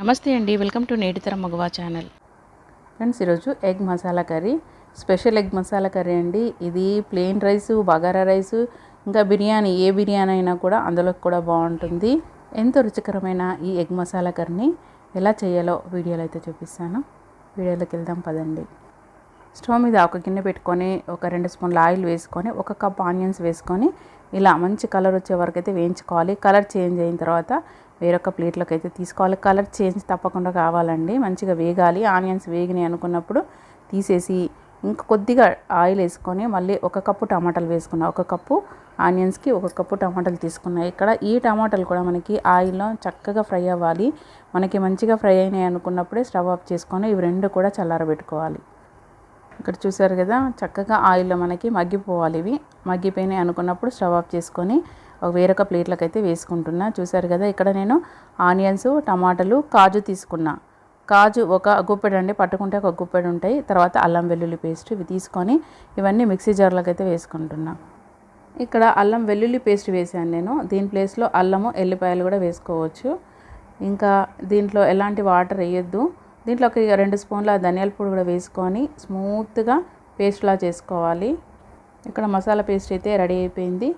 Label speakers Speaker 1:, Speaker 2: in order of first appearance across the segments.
Speaker 1: నమస్తే అండి. Welcome to నేటితరం మగవా ఛానల్.
Speaker 2: ఫ్రెండ్స్ ఈరోజు egg masala curry. Special egg masala curry అండి. ఇది ప్లెయిన్ రైస్ బగారా రైస్ ఇంకా బిర్యానీ. ఏ బిర్యానీ అయినా కూడా అందులోకి కూడా బాగుంటుంది. ఎంతో రుచికరమైన ఈ ఎగ్ మసాలా కర్రీని ఎలా చేయాలో వీడియోలో అయితే చూపిస్తాను. వీడియోలోకి వెళ్దాం పదండి. స్టవ్ మీద ఒక గిన్నె పెట్టుకొని ఒక రెండు స్పూన్ల ఆయిల్ వేసుకొని ఒక కప్ ఆనియన్స్ వేసుకొని ఇలా మంచి కలర్ వచ్చే వరకు అయితే వేయించుకోవాలి. కలర్ చేంజ్ అయిన తర్వాత వేరొక ప్లేట్లోకి అయితే తీసుకోవాలి. కలర్ చేంజ్ తప్పకుండా కావాలండి. మంచిగా వేగాలి. ఆనియన్స్ వేగినాయి అనుకున్నప్పుడు తీసేసి ఇంకా కొద్దిగా ఆయిల్ వేసుకొని మళ్ళీ ఒక కప్పు టమాటాలు వేసుకున్నా. ఒక కప్పు ఆనియన్స్కి ఒక కప్పు టమాటాలు తీసుకున్నాయి ఇక్కడ ఈ టమాటాలు కూడా మనకి ఆయిల్లో చక్కగా ఫ్రై అవ్వాలి. మనకి మంచిగా ఫ్రై అయినాయి అనుకున్నప్పుడే స్టవ్ ఆఫ్ చేసుకొని ఇవి రెండు కూడా చల్లారబెట్టుకోవాలి. ఇక్కడ చూసారు కదా చక్కగా ఆయిల్లో మనకి మగ్గిపోవాలి ఇవి. మగ్గిపోయినాయి అనుకున్నప్పుడు స్టవ్ ఆఫ్ చేసుకొని వేరొక ప్లేట్లకు అయితే వేసుకుంటున్నా. చూసారు కదా ఇక్కడ నేను ఆనియన్స్ టమాటాలు కాజు తీసుకున్నా. కాజు ఒక గుప్పెడు అండి పట్టుకుంటే ఒక గుప్పెడు ఉంటాయి. తర్వాత అల్లం వెల్లుల్లి పేస్ట్ ఇవి తీసుకొని ఇవన్నీ మిక్సీ జార్లోకి అయితే వేసుకుంటున్నా. ఇక్కడ అల్లం వెల్లుల్లి పేస్ట్ వేసాను నేను. దీని ప్లేస్లో అల్లము ఎల్లిపాయలు కూడా వేసుకోవచ్చు. ఇంకా దీంట్లో ఎలాంటి వాటర్ వేయొద్దు. ఒక రెండు స్పూన్ల ధనియాల పొడి కూడా వేసుకొని స్మూత్గా పేస్ట్లా చేసుకోవాలి. ఇక్కడ మసాలా పేస్ట్ అయితే రెడీ అయిపోయింది.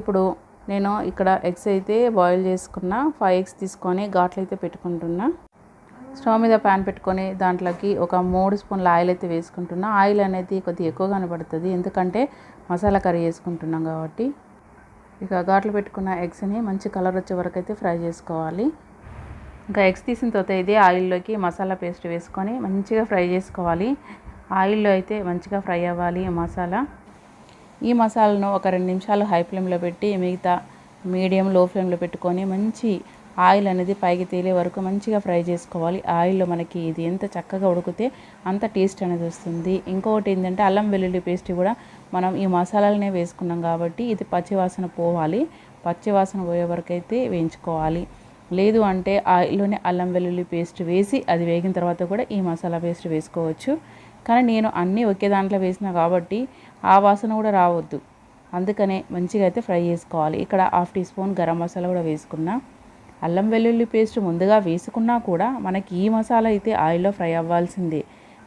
Speaker 2: ఇప్పుడు నేను ఇక్కడ ఎగ్స్ అయితే బాయిల్ చేసుకున్న ఫైవ్ ఎగ్స్ తీసుకొని ఘాట్లు అయితే పెట్టుకుంటున్నా. స్టవ్ మీద ప్యాన్ పెట్టుకొని దాంట్లోకి ఒక మూడు స్పూన్ల ఆయిల్ అయితే వేసుకుంటున్నా. ఆయిల్ అనేది కొద్దిగా ఎక్కువ కనబడుతుంది. ఎందుకంటే మసాలా కర్రీ వేసుకుంటున్నాం కాబట్టి. ఇక ఘాట్లు పెట్టుకున్న ఎగ్స్ని మంచి కలర్ వచ్చే వరకు అయితే ఫ్రై చేసుకోవాలి. ఇంకా ఎగ్స్ తీసిన తర్వాత ఇదే ఆయిల్లోకి మసాలా పేస్ట్ వేసుకొని మంచిగా ఫ్రై చేసుకోవాలి. ఆయిల్లో అయితే మంచిగా ఫ్రై అవ్వాలి మసాలా. ఈ మసాలాను ఒక రెండు నిమిషాలు హై ఫ్లేమ్లో పెట్టి మిగతా మీడియం లో ఫ్లేమ్లో పెట్టుకొని మంచి ఆయిల్ అనేది పైకి తేలే వరకు మంచిగా ఫ్రై చేసుకోవాలి. ఆయిల్లో మనకి ఇది ఎంత చక్కగా ఉడికితే అంత టేస్ట్ అనేది వస్తుంది. ఇంకొకటి ఏంటంటే అల్లం వెల్లుల్లి పేస్ట్ కూడా మనం ఈ మసాలాలనే వేసుకున్నాం కాబట్టి ఇది పచ్చివాసన పోవాలి. పచ్చివాసన పోయే వరకు అయితే వేయించుకోవాలి. లేదు అంటే ఆయిల్లోనే అల్లం వెల్లుల్లి పేస్ట్ వేసి అది వేగిన తర్వాత కూడా ఈ మసాలా పేస్ట్ వేసుకోవచ్చు. కానీ నేను అన్నీ ఒకే దాంట్లో వేసిన కాబట్టి ఆ వాసన కూడా రావద్దు. అందుకనే మంచిగా అయితే ఫ్రై చేసుకోవాలి. ఇక్కడ half teaspoon garam masala కూడా వేసుకున్నా. అల్లం వెల్లుల్లి పేస్ట్ ముందుగా వేసుకున్నా కూడా మనకి ఈ మసాలా అయితే ఆయిల్లో ఫ్రై అవ్వాల్సిందే.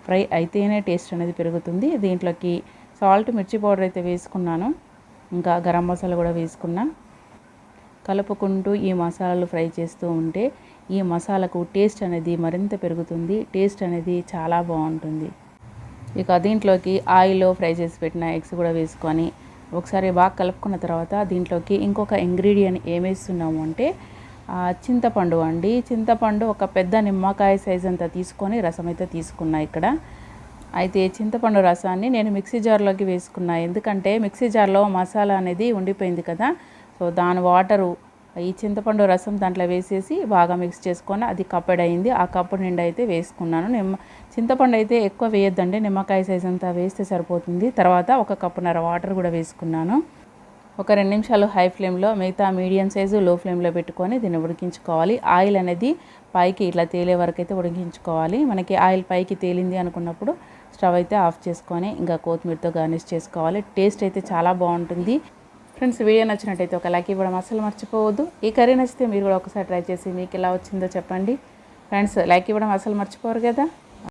Speaker 2: ఫ్రై అయితేనే టేస్ట్ అనేది పెరుగుతుంది. దీంట్లోకి సాల్ట్ మిర్చి పౌడర్ అయితే వేసుకున్నాను. ఇంకా గరం మసాలా కూడా వేసుకున్నా. కలుపుకుంటూ ఈ మసాలాలు ఫ్రై చేస్తూ ఉంటే ఈ మసాలకు టేస్ట్ అనేది మరింత పెరుగుతుంది. టేస్ట్ అనేది చాలా బాగుంటుంది. ఇక దీంట్లోకి ఆయిల్లో ఫ్రై చేసి పెట్టిన ఎగ్స్ కూడా వేసుకొని ఒకసారి బాగా కలుపుకున్న తర్వాత దీంట్లోకి ఇంకొక ఇంగ్రీడియంట్ ఏమేస్తున్నాము అంటే చింతపండు అండి. చింతపండు ఒక పెద్ద నిమ్మకాయ సైజ్ అంతా తీసుకొని రసం అయితే తీసుకున్నా ఇక్కడ. అయితే చింతపండు రసాన్ని నేను మిక్సీ జార్లోకి వేసుకున్నా. ఎందుకంటే మిక్సీ జార్లో మసాలా అనేది ఉండిపోయింది కదా. సో దాని వాటరు ఈ చింతపండు రసం దాంట్లో వేసేసి బాగా మిక్స్ చేసుకొని అది కప్పడైంది ఆ కప్పు నిండా అయితే వేసుకున్నాను. నిమ్మ చింతపండు అయితే ఎక్కువ వేయొద్దండి. నిమ్మకాయ సైజ్ అంతా వేస్తే సరిపోతుంది. తర్వాత ఒక కప్పున్నర వాటర్ కూడా వేసుకున్నాను. ఒక రెండు నిమిషాలు హై ఫ్లేమ్లో మిగతా మీడియం సైజు లో ఫ్లేమ్లో పెట్టుకొని దీన్ని ఉడికించుకోవాలి. ఆయిల్ అనేది పైకి ఇట్లా తేలే వరకు అయితే ఉడికించుకోవాలి. మనకి ఆయిల్ పైకి తేలింది అనుకున్నప్పుడు స్టవ్ అయితే ఆఫ్ చేసుకొని ఇంకా కొత్తిమీరతో గార్నిష్ చేసుకోవాలి. టేస్ట్ అయితే చాలా బాగుంటుంది. ఫ్రెండ్స్ వీడియో నచ్చినట్టయితే ఒక లైక్ ఇవ్వడం అసలు మర్చిపోవద్దు. ఈ కర్రీ నచ్చితే మీరు కూడా ఒకసారి ట్రై చేసి మీకు ఎలా వచ్చిందో చెప్పండి. ఫ్రెండ్స్ లైక్ ఇవ్వడం అసలు మర్చిపోరు కదా.